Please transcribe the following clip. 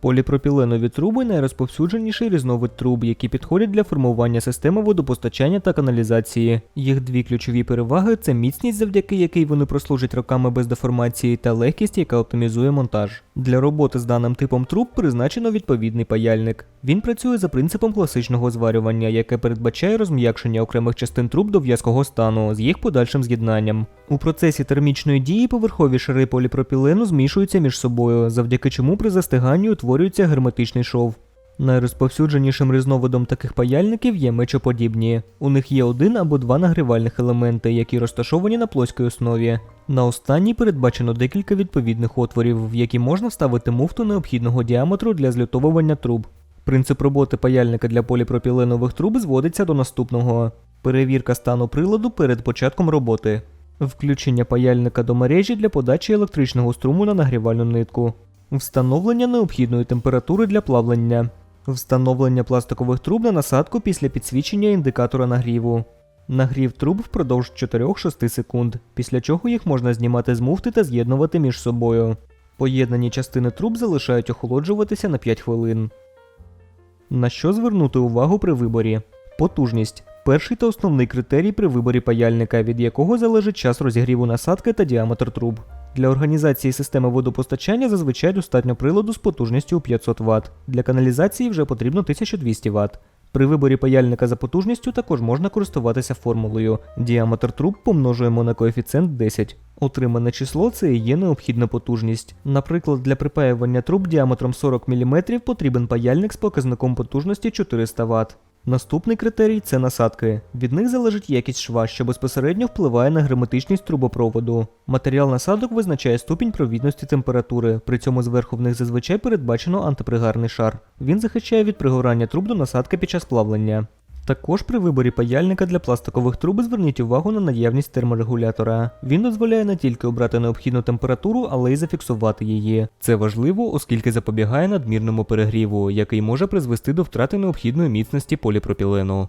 Поліпропіленові труби найрозповсюдженіший різновид труб, які підходять для формування системи водопостачання та каналізації. Їх дві ключові переваги це міцність, завдяки якій вони прослужать роками без деформації, та легкість, яка оптимізує монтаж. Для роботи з даним типом труб призначено відповідний паяльник. Він працює за принципом класичного зварювання, яке передбачає розм'якшення окремих частин труб до в'язкого стану з їх подальшим з'єднанням. У процесі термічної дії поверхові шари поліпропілену змішуються між собою, завдяки чому при застиганні утворюється герметичний шов. Найрозповсюдженішим різновидом таких паяльників є мечоподібні. У них є один або два нагрівальних елементи, які розташовані на плоскій основі. На останній передбачено декілька відповідних отворів, в які можна вставити муфту необхідного діаметру для злютовування труб. Принцип роботи паяльника для поліпропіленових труб зводиться до наступного: перевірка стану приладу перед початком роботи, включення паяльника до мережі для подачі електричного струму на нагрівальну нитку, встановлення необхідної температури для плавлення, встановлення пластикових труб на насадку після підсвічення індикатора нагріву. Нагрів труб впродовж 4-6 секунд, після чого їх можна знімати з муфти та з'єднувати між собою. Поєднані частини труб залишають охолоджуватися на 5 хвилин. На що звернути увагу при виборі? Потужність перший та основний критерій при виборі паяльника, від якого залежить час розігріву насадки та діаметр труб. Для організації системи водопостачання зазвичай достатньо приладу з потужністю у 500 Вт. Для каналізації вже потрібно 1200 Вт. При виборі паяльника за потужністю також можна користуватися формулою. Діаметр труб помножуємо на коефіцієнт 10. Отримане число це і є необхідна потужність. Наприклад, для припаювання труб діаметром 40 мм потрібен паяльник з показником потужності 400 Вт. Наступний критерій це насадки. Від них залежить якість шва, що безпосередньо впливає на герметичність трубопроводу. Матеріал насадок визначає ступінь провідності температури, при цьому зверху в них зазвичай передбачено антипригарний шар. Він захищає від пригорання труб до насадки під час плавлення. Також при виборі паяльника для пластикових труб зверніть увагу на наявність терморегулятора. Він дозволяє не тільки обрати необхідну температуру, але й зафіксувати її. Це важливо, оскільки запобігає надмірному перегріву, який може призвести до втрати необхідної міцності поліпропілену.